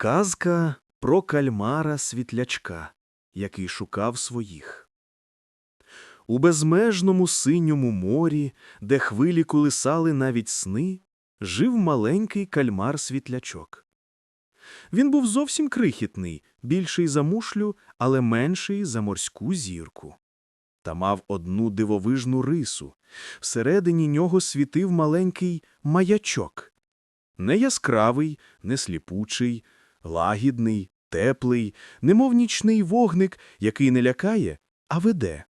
Казка про кальмара світлячка, який шукав своїх. У безмежному синьому морі, де хвилі колисали навіть сни, жив маленький кальмар-світлячок. Він був зовсім крихітний, більший за мушлю, але менший за морську зірку. Та мав одну дивовижну рису. Всередині нього світив маленький маячок. Не яскравий, не сліпучий, лагідний, теплий, немов нічний вогник, який не лякає, а веде.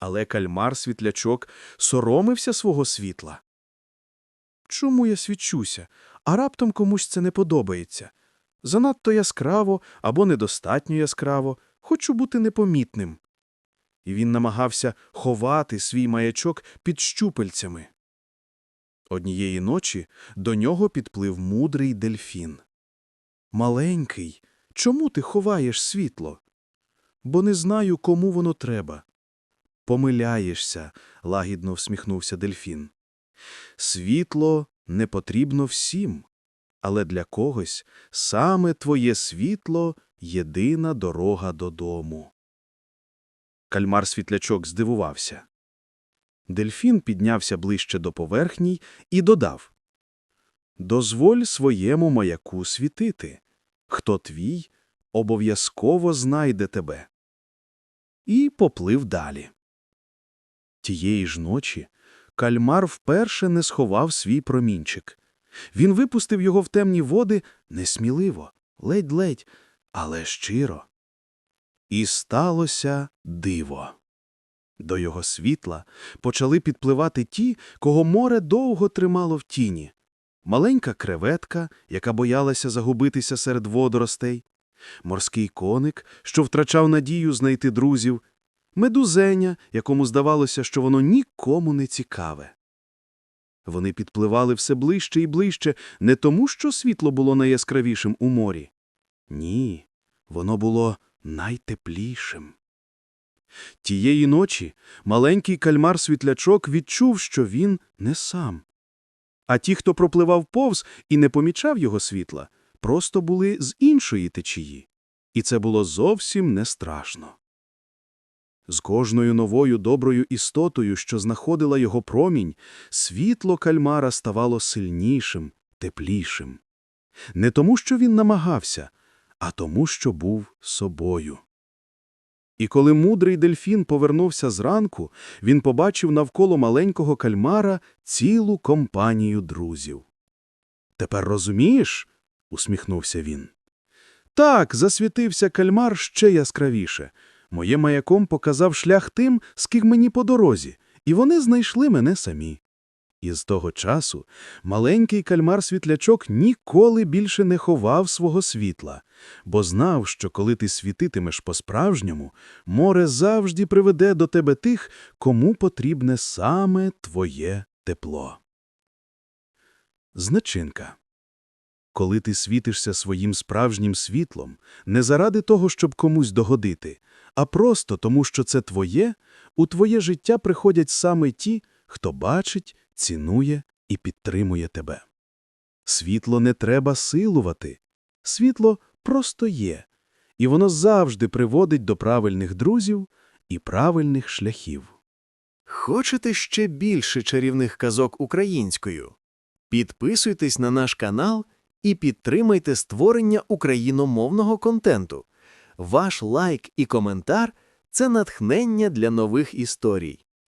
Але кальмар-світлячок соромився свого світла. Чому я свічуся, а раптом комусь це не подобається? Занадто яскраво або недостатньо яскраво, хочу бути непомітним. І він намагався ховати свій маячок під щупальцями. Однієї ночі до нього підплив мудрий дельфін. Маленький, чому ти ховаєш світло? Бо не знаю, кому воно треба. Помиляєшся, лагідно всміхнувся дельфін. Світло не потрібно всім, але для когось саме твоє світло єдина дорога додому. Кальмар-світлячок здивувався. Дельфін піднявся ближче до поверхні і додав Дозволь своєму маяку світити. Хто твій, обов'язково знайде тебе. І поплив далі. Тієї ж ночі кальмар вперше не сховав свій промінчик. Він випустив його в темні води несміливо, ледь-ледь, але щиро. І сталося диво. До його світла почали підпливати ті, кого море довго тримало в тіні. Маленька креветка, яка боялася загубитися серед водоростей, морський коник, що втрачав надію знайти друзів, медузеня, якому здавалося, що воно нікому не цікаве. Вони підпливали все ближче і ближче не тому, що світло було найяскравішим у морі. Ні, воно було найтеплішим. Тієї ночі маленький кальмар-світлячок відчув, що він не сам. А ті, хто пропливав повз і не помічав його світла, просто були з іншої течії. І це було зовсім не страшно. З кожною новою доброю істотою, що знаходила його промінь, світло кальмара ставало сильнішим, теплішим. Не тому, що він намагався, а тому, що був собою. І коли мудрий дельфін повернувся зранку, він побачив навколо маленького кальмара цілу компанію друзів. Тепер розумієш? усміхнувся він. Так, засвітився кальмар ще яскравіше. Моє маяком показав шлях тим, з ким мені по дорозі, і вони знайшли мене самі. І з того часу маленький кальмар-світлячок ніколи більше не ховав свого світла, бо знав, що коли ти світитимеш по-справжньому, море завжди приведе до тебе тих, кому потрібне саме твоє тепло. Значинка Коли ти світишся своїм справжнім світлом, не заради того, щоб комусь догодити, а просто тому, що це твоє, у твоє життя приходять саме ті, хто бачить, цінує і підтримує тебе. Світло не треба силувати, світло просто є, і воно завжди приводить до правильних друзів і правильних шляхів. Хочете ще більше чарівних казок українською? Підписуйтесь на наш канал і підтримайте створення україномовного контенту. Ваш лайк і коментар це натхнення для нових історій.